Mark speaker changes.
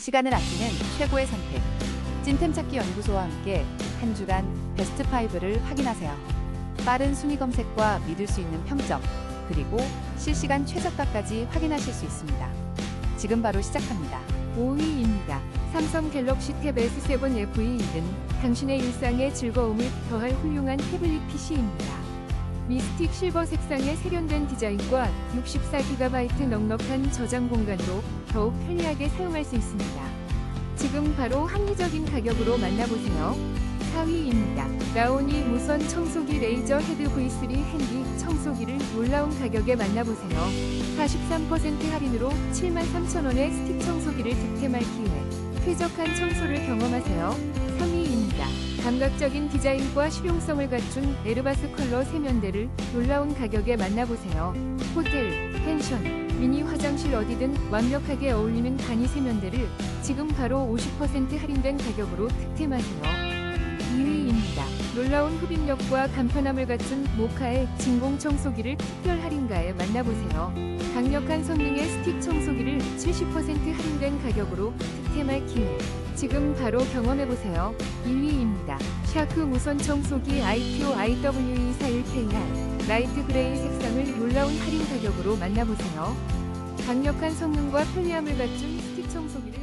Speaker 1: 시간을 아끼는 최고의 선택. 찐템 찾기 연구소와 함께 한 주간 베스트 5를 확인하세요. 빠른 순위 검색과 믿을 수 있는 평점, 그리고 실시간 최저가까지 확인하실 수 있습니다. 지금 바로 시작합니다.
Speaker 2: 5위입니다. 삼성 갤럭시 탭 S7 FE2는 당신의 일상에 즐거움을 더할 훌륭한 태블릿 PC입니다. 미스틱 실버 색상의 세련된 디자인과 64GB 넉넉한 저장 공간으로 더욱 편리하게 사용할 수 있습니다. 지금 바로 합리적인 가격으로 만나보세요. 4위입니다. 라오니 무선 청소기 레이저 헤드 V3 핸디 청소기를 놀라운 가격에 만나보세요. 43% 할인으로 73,000원의 스틱 청소기를 득템할 기회. 쾌적한 청소를 경험하세요. 3위입니다. 감각적인 디자인과 실용성을 갖춘 에르바스 컬러 세면대를 놀라운 가격에 만나보세요. 호텔, 펜션, 미니 화장실 어디든 완벽하게 어울리는 간이 세면대를 지금 바로 50% 할인된 가격으로 득템하세요. 2위입니다. 놀라운 흡입력과 간편함을 갖춘 모카의 진공 청소기를 특별 할인가에 만나보세요. 강력한 성능의 스틱 청소기를 70% 할인된 가격으로 득템할 기회. 지금 바로 경험해보세요. 1위입니다. 샤크 무선 청소기 ITO IW241KR 라이트 그레이 색상을 놀라운 할인 가격으로 만나보세요. 강력한 성능과 편리함을 갖춘 스틱 청소기를